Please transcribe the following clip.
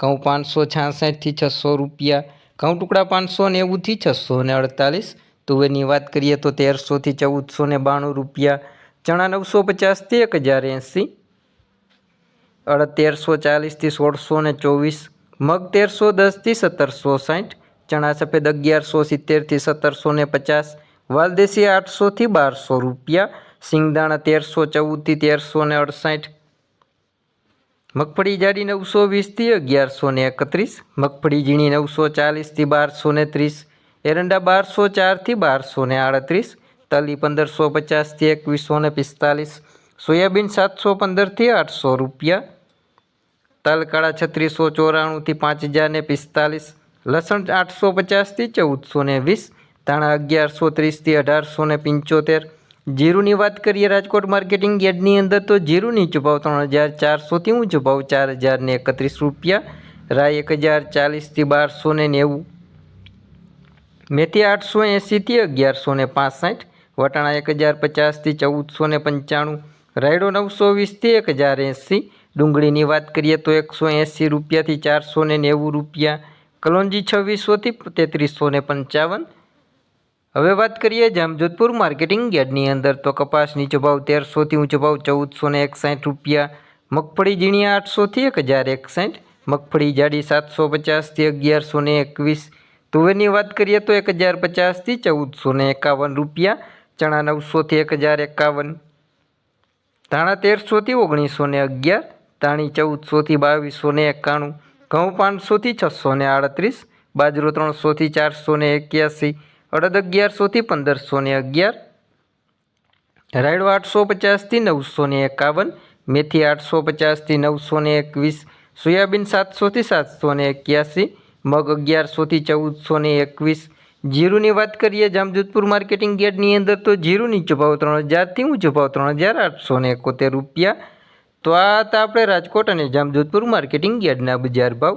ઘઉં પાંચસો છાસઠથી છસો રૂપિયા. ઘઉં ટુકડા પાંચસો નેવુંથી છસો ને અડતાલીસ. તુવેરની વાત કરીએ તો તેરસોથી ચૌદસો ને બાણું રૂપિયા. ચણા નવસો પચાસથી એક હજાર એંસી. અડ તેરસો ચાલીસથી સોળસો ને ચોવીસ. મગ તેરસો દસથી સત્તરસો સાઠ. ચણા સફેદ અગિયારસો સિત્તેરથી સત્તરસો ને પચાસ. વાલદેશી આઠસોથી બારસો રૂપિયા. સિંગદાણા તેરસો ચૌદથી તેરસો ને અડસાઠ. મગફળી જાડી નવસો વીસથી અગિયારસો ને એકત્રીસ, મગફળી ઝીણી નવસો ચાલીસથી બારસો ને ત્રીસ, એરંડા બારસો ચારથી બારસો ને આડત્રીસ, તલી પંદરસો પચાસથી એકવીસો ને પિસ્તાલીસ, સોયાબીન સાતસો પંદરથી આઠસો રૂપિયા તલકાળા છત્રીસો ચોરાણુંથી પાંચ હજાર ને પિસ્તાલીસ, લસણ આઠસો પચાસથી ચૌદસો ને વીસ, ધાણા અગિયારસો ત્રીસથી અઢારસો ને પંચોતેર જીરુની વાત કરીએ રાજકોટ માર્કેટિંગ યાર્ડની અંદર, તો જીરું નીચો ભાવ ત્રણ હજાર ચારસોથી ઊંચો ભાવ ચાર હજાર ને એકત્રીસ રૂપિયા, રાય એક હજાર ચાલીસથી બારસો ને નેવું. મેથી આઠસો એંસીથી અગિયારસો ને પાસઠ, વટાણા એક હજાર પચાસથી ચૌદસો ને પંચાણું, રાયડો નવસો વીસથી એક હજાર એંસી ડુંગળીની વાત કરીએ તો એકસો એંસી રૂપિયાથી ચારસો ને નેવું રૂપિયા, કલોંજી છવ્વીસોથી તેત્રીસો ને પંચાવન હવે વાત કરીએ જામજોધપુર માર્કેટિંગ યાર્ડની અંદર, તો કપાસ નીચો તેરસોથી ઊંચો ભાવ ચૌદસો ને એકસાઠ રૂપિયા, મગફળી ઝીણી આઠસોથી એક હજાર એકસાઠ, મગફળી જાડી સાતસો પચાસથી અગિયારસો ને એકવીસ, તુવેરની વાત કરીએ તો એક હજાર પચાસથી ચૌદસો ને એકાવન રૂપિયા, ચણા નવસોથી એક હજાર એકાવન, ધાણા તેરસોથી ઓગણીસો ને અગિયાર, ધાણી ચૌદસોથી બાવીસો ને એકાણું, ઘઉં પાંચસોથી છસો ને આડત્રીસ, બાજરો ત્રણસોથી ચારસો ને એક્યાસી અડદ અગિયારસોથી પંદરસો ને અગિયાર રાયડો આઠસો પચાસથી નવસો ને એકાવન, મેથી આઠસો પચાસથી નવસો ને એકવીસ, સોયાબીન સાતસોથી સાતસો ને એક્યાસી, મગ અગિયારસોથી ચૌદસો ને એકવીસ. જીરુની વાત કરીએ જામજોધપુર માર્કેટિંગ યાર્ડની અંદર તો જીરુની ભાવ ત્રણ હજારથી ઊંચો ભાવ ત્રણ હજાર આઠસો ને એકોતેર રૂપિયા. તો આ હતા આપણે રાજકોટ અને જામજોધપુર માર્કેટિંગ યાર્ડના બજાર ભાવ.